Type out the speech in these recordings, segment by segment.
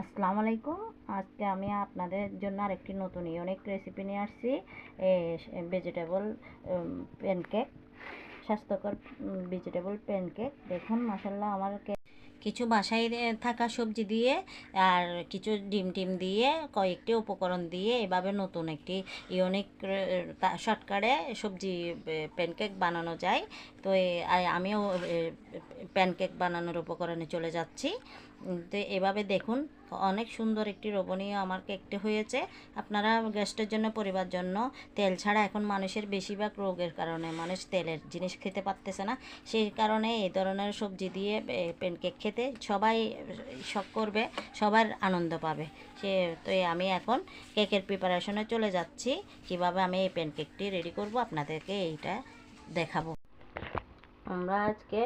আসসালামু আলাইকুম। আজকে আমি আপনাদের জন্য আরেকটি নতুন ইউনিক রেসিপি নিয়ে আসছি। ভেজিটেবল প্যানকেক স্বাস্থ্যকর ভেজিটেবল প্যানকেক দেখুন মাসাল্লাহ আমার কিছু বাসায় থাকা সবজি দিয়ে আর কিছু ডিম টিম দিয়ে, কয়েকটি উপকরণ দিয়ে এভাবে নতুন একটি ইউনিক শর্টকাটে সবজি প্যানকেক বানানো যায়। তো আমিও প্যানকেক বানানোর উপকরণে চলে যাচ্ছি। তো এভাবে দেখুন, অনেক সুন্দর একটি রোপণীয় আমার কেকটি হয়েছে। আপনারা গেস্টের জন্য, পরিবার জন্য তেল ছাড়া এখন মানুষের বেশিরভাগ রোগের কারণে, মানুষ তেলের জিনিস খেতে পারতেছে না। সেই কারণে এই ধরনের সবজি দিয়ে প্যানকেক খেতে সবাই শখ করবে, সবার আনন্দ পাবে। সে, তো আমি এখন কেকের প্রিপারেশনে চলে যাচ্ছি। কীভাবে আমি এই প্যানকেকটি রেডি করব, আপনাদেরকে এইটা দেখাবো। আমরা আজকে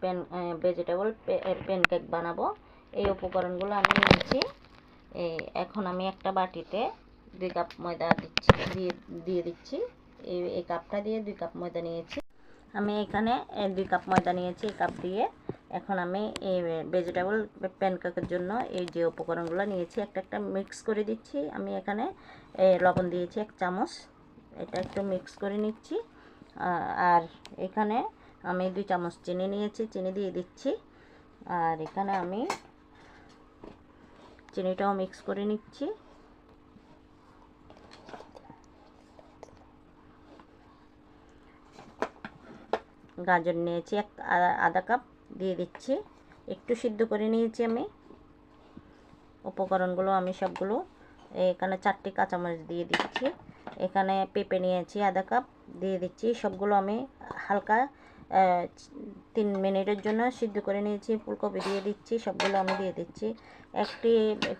প্যান ভেজিটেবল প্যানকেক বানাবো। এই উপকরণগুলো আমি নিয়েছি। এখন আমি একটা বাটিতে দুই কাপ ময়দা দিচ্ছি, দিয়ে দিয়ে দিচ্ছি। এই এই কাপটা দিয়ে দুই কাপ ময়দা নিয়েছি। আমি এখানে দুই কাপ ময়দা নিয়েছি এই কাপ দিয়ে। এখন আমি এই ভেজিটেবল প্যানকেকের জন্য এই যে উপকরণগুলো নিয়েছি, একটা একটা মিক্স করে দিচ্ছি। আমি এখানে লবণ দিয়েছি এক চামচ। এটা একটু মিক্স করে নিচ্ছি। আর এখানে আমি দুই চামচ চিনি নিয়েছি, চিনি দিয়ে দিচ্ছি। আর এখানে আমি চিনিটাও মিক্স করে নিচ্ছি। গাজর নিয়েছি এক আধা কাপ দিয়ে দিচ্ছি। একটু সিদ্ধ করে নিয়েছি আমি। উপকরণগুলো আমি সবগুলো এখানে চারটি কাঁচামরিচ দিয়ে দিচ্ছি। এখানে পেঁপে নিয়েছি আধা কাপ, দিয়ে দিচ্ছি। সবগুলো আমি হালকা তিন মিনিটের জন্য সিদ্ধ করে নিয়েছি। ফুলকপি দিয়ে দিচ্ছি, সবগুলো আমি দিয়ে দিচ্ছি। একটি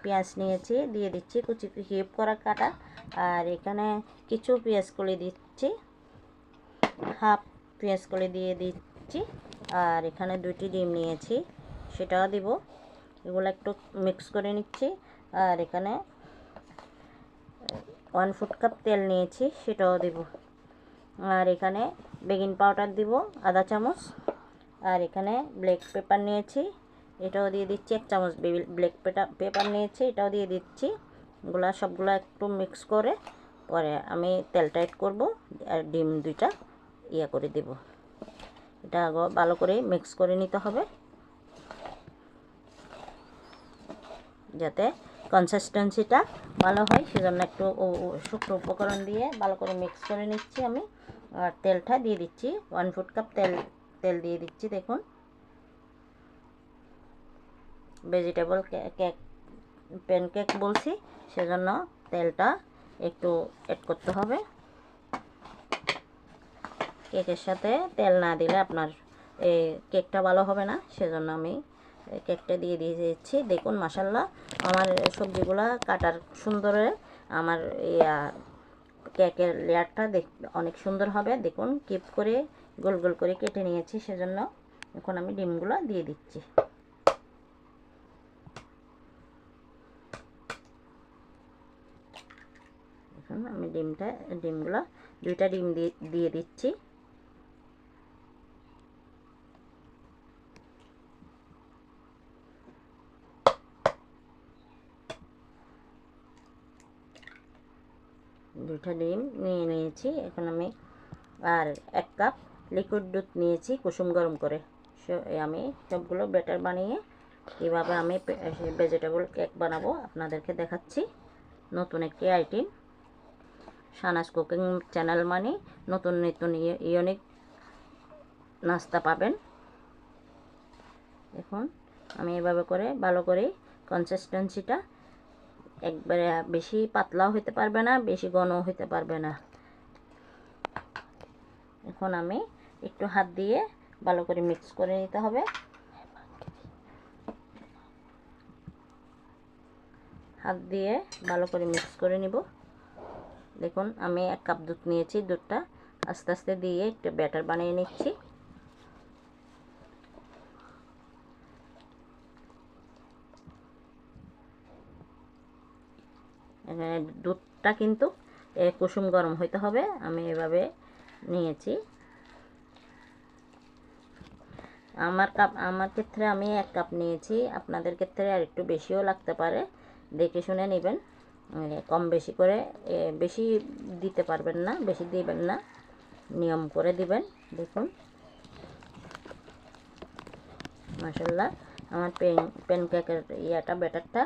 পেঁয়াজ নিয়েছি, দিয়ে দিচ্ছি কুচি, হিপ করা কাটা। আর এখানে কিছু পেঁয়াজ কলি দিচ্ছি, হাফ পেঁয়াজ কলি দিয়ে দিচ্ছি। আর এখানে দুইটি ডিম নিয়েছি, সেটাও দিব। এগুলো একটু মিক্স করে নিচ্ছি। আর এখানে ওয়ান ফুট কাপ তেল নিয়েছি, সেটাও দেব। আর এখানে বেকিং পাউডার দিব, আধা চামচ। আর এখানে ব্ল্যাক পেপার নিয়েছি, এটাও দিয়ে দিচ্ছি এক চামচ। ব্ল্যাক পেপার নিয়েছি, এটাও দিয়ে দিচ্ছি। এগুলো সবগুলো একটু মিক্স করে, পরে আমি তেল টাইট করব, আর ডিম দুইটা ইয়ে করে দেব। এটা ভালো করে মিক্স করে নিতে হবে, যাতে কনসিস্টেন্সিটা ভালো হয়, সেজন্য একটু শুকনো উপকরণ দিয়ে ভালো করে মিক্স করে নিচ্ছি আমি। আর তেলটা দিয়ে দিচ্ছি ওয়ান ফুট কাপ তেল তেল দিয়ে দিচ্ছি, দেখুন। ভেজিটেবল কেক প্যানকেক বলছি, সেজন্য তেলটা একটু অ্যাড করতে হবে। কেকের সাথে তেল না দিলে আপনার এই কেকটা ভালো হবে না, সেজন্য আমি কেকটা দিয়ে দিয়ে দিচ্ছি দেখুন মাসাল্লাহ আমার সবজিগুলা কাটার সুন্দরে আমার ইয়া কেকের লেয়ারটা দেখ, অনেক সুন্দর হবে। দেখুন, কিপ করে, গোল গোল করে কেটে নিয়েছি, সেজন্য এখন আমি ডিমগুলো দিয়ে দিচ্ছি। আমি ডিমটা, ডিমগুলো দুইটা ডিম দিয়ে দিচ্ছি। দুটো ডিম নিয়ে নিয়েছি। এখন আমি আর এক কাপ লিকুইড দুধ নিয়েছি কুসুম গরম করে। আমি সবগুলো ব্যাটার বানিয়ে কীভাবে আমি ভেজিটেবল কেক বানাবো। আপনাদেরকে দেখাচ্ছি নতুন একটি আইটেম সানাস কুকিং চ্যানেল মানে নতুন নতুন ইউনিক নাস্তা পাবেন। এখন আমি এভাবে করে ভালো করে কনসিস্টেন্সিটা একবারে বেশি পাতলাও হতে পারবে না, বেশি ঘনও হতে পারবে না। এখন আমি একটু হাত দিয়ে ভালো করে মিক্স করে নিতে হবে। হাত দিয়ে ভালো করে মিক্স করে নিব। দেখুন, আমি এক কাপ দুধ নিয়েছি, দুধটা আস্তে আস্তে দিয়ে একটু ব্যাটার বানিয়ে নিচ্ছি এখানে দুধটা কিন্তু কুসুম গরম হইতে হবে, আমি এভাবে নিয়েছি। আমার কাপ, আমার ক্ষেত্রে আমি এক কাপ নিয়েছি, আপনাদের ক্ষেত্রে আর একটু বেশিও লাগতে পারে, দেখে শুনে নেবেন। কম বেশি করে বেশি দিতে পারবেন না, বেশি দিবেন না, নিয়ম করে দিবেন, দেখুন। মাসাল্লাহ আমার পেন প্যানকেকের ইয়াটা ব্যাটারটা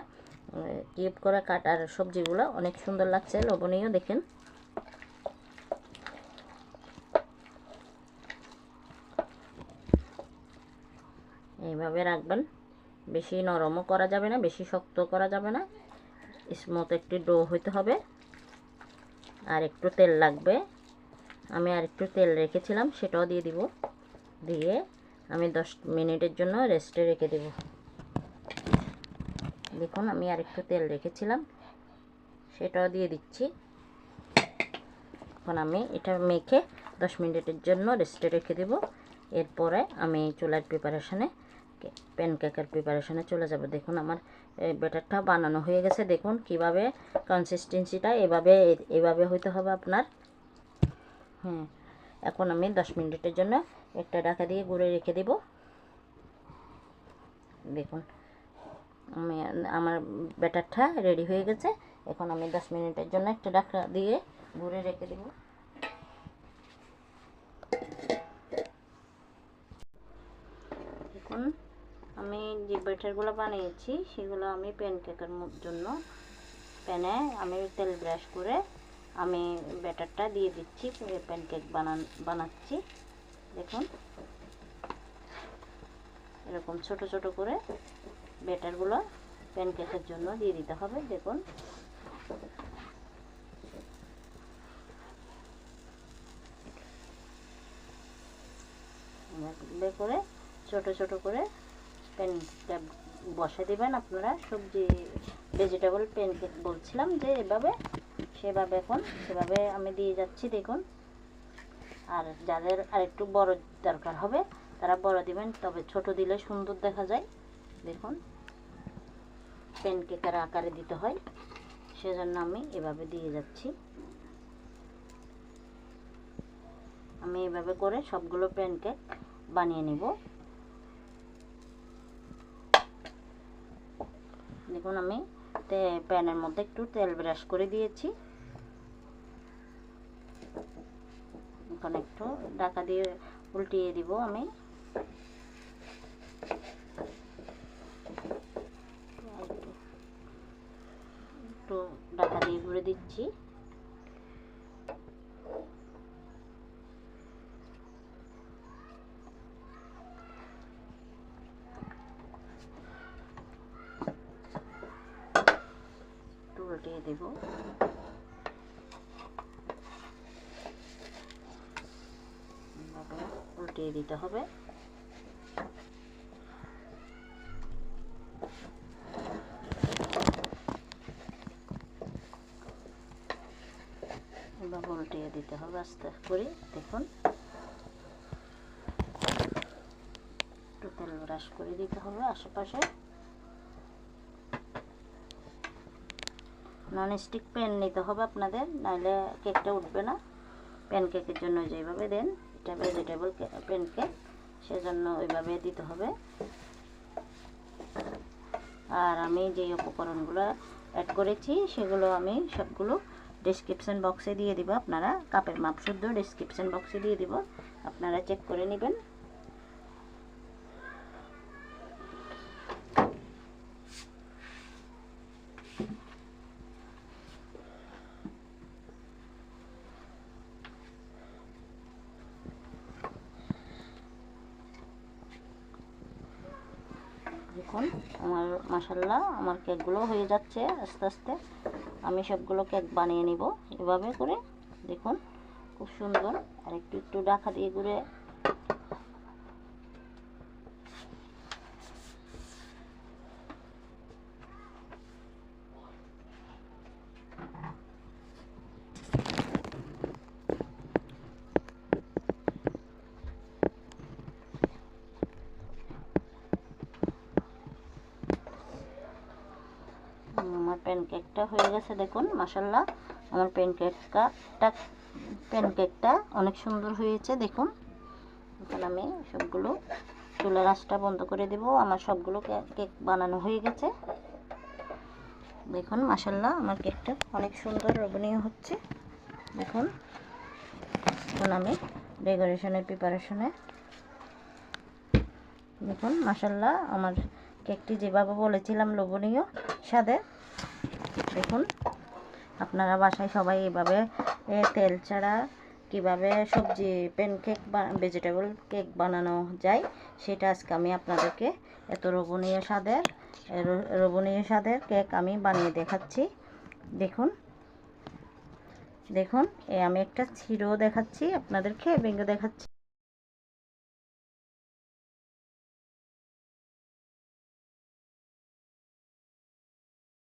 কিউব করে কাটার সবজিগুলো অনেক সুন্দর লাগছে লবণীয় দেখেন। এইভাবে রাখবেন। বেশি নরমও করা যাবে না, বেশি শক্ত করা যাবে না। স্মুথ একটি ডো হইতে হবে। আর একটু তেল লাগবে। আমি আর একটু তেল রেখেছিলাম, সেটাও দিয়ে দিব। দিয়ে আমি দশ মিনিটের জন্য রেস্টে রেখে দেব। দেখুন, আমি আর একটু তেল রেখেছিলাম। সেটাও দিয়ে দিচ্ছি। এখন আমি এটা মেখে দশ মিনিটের জন্য রেস্টে রেখে দেব। এরপরে আমি চুলার প্রিপারেশনে প্যানকেকের প্রিপারেশানে চলে যাব। দেখুন, আমার ব্যাটারটা বানানো হয়ে গেছে। দেখুন, কীভাবে কনসিস্টেন্সিটা এভাবে এভাবে হইতে হবে আপনার। হ্যাঁ এখন আমি দশ মিনিটের জন্য একটা ডাকা দিয়ে গুঁড়ে রেখে দেব। দেখুন আমি আমার ব্যাটারটা রেডি হয়ে গেছে। এখন আমি দশ মিনিটের জন্য একটা ডাকা দিয়ে ঘুরে রেখে দেব। দেখুন আমি যে ব্যাটারগুলো বানিয়েছি, সেগুলো আমি প্যানকেকের জন্য প্যানে আমি তেল ব্রাশ করে আমি ব্যাটারটা দিয়ে দিচ্ছি প্যানকেক বানান বানাচ্ছি। দেখুন, এরকম ছোট ছোট করে ব্যাটারগুলো প্যানকেকের জন্য দিয়ে দিতে হবে, দেখুন। করে ছোট ছোট করে প্যানটা বসে দিবেন আপনারা। সবজি ভেজিটেবল প্যানকেক বলছিলাম যে এভাবে, সেভাবে এখন, সেভাবে আমি দিয়ে যাচ্ছি, দেখুন। আর যাদের আরেকটু বড় দরকার হবে, তারা বড় দিবেন, তবে ছোট দিলে সুন্দর দেখা যায়, দেখুন। প্যানকেকের আকারে দিতে হয়, সেজন্য আমি এভাবে দিয়ে যাচ্ছি। আমি এভাবে করে সবগুলো প্যানকেক বানিয়ে নিব। দেখুন, আমি প্যানের মধ্যে একটু তেল ব্রাশ করে দিয়েছি। এখন একটু ঢাকা দিয়ে উল্টিয়ে দিব আমি একটু ঢাকা দিয়ে ঘুরে দিচ্ছি। উল্টিয়ে দেব। উল্টিয়ে দিতে হবে এবার উল্টিয়ে দিতে হবে আস্তে করে দেখুন। তেল ব্রাশ করে দিতে হবে আশেপাশে। নন স্টিক প্যান নিতে হবে আপনাদের নাহলে কেকটা উঠবে না। প্যান কেকের জন্য যেভাবে দেন, এটা ভেজিটেবল প্যান কেক সেজন্য ওইভাবে দিতে হবে। আর আমি যে উপকরণগুলো অ্যাড করেছি, সেগুলো আমি সবগুলো ডিসক্রিপশন বক্সে দিয়ে দিব আপনারা, কাপের মাপ শুদ্ধ ডিসক্রিপশন বক্সে দিয়ে দিব। আপনারা চেক করে নেবেন। দেখুন, আমার মাসাল্লাহ আমার কেকগুলো হয়ে যাচ্ছে আস্তে আস্তে। আমি সবগুলো কেক বানিয়ে নিব। এভাবে করে দেখুন, খুব সুন্দর। আর একটু একটু ডাকা দিয়ে ঘুরে আমার প্যানকেকটা হয়ে গেছে দেখুন মাসাল্লাহ আমার প্যানকেকটা প্যানকেকটা অনেক সুন্দর হয়েছে, দেখুন। এখন আমি সবগুলো চুলার আঁচটা বন্ধ করে দেব, আমার সবগুলো কেক বানানো হয়ে গেছে। দেখুন মাসাল্লাহ আমার কেকটা অনেক সুন্দর লোভনীয় হচ্ছে। দেখুন, এখন আমি ডেকোরেশনের প্রিপারেশনে দেখুন মাসাল্লাহ আমার কেকটি যেভাবে বলেছিলাম লোভনীয় স্বাদের দেখুন, আপনারা বাসায় সবাই এভাবে তেল ছাড়া কীভাবে সবজি প্যানকেক বা ভেজিটেবল কেক বানানো যায়, সেটা আজকে আমি আপনাদেরকে এত লোভনীয় স্বাদের লো- স্বাদের কেক আমি বানিয়ে দেখাচ্ছি। দেখুন দেখুন, এ, আমি একটা ছিঁড়েও দেখাচ্ছি আপনাদেরকে ভেঙে দেখাচ্ছি।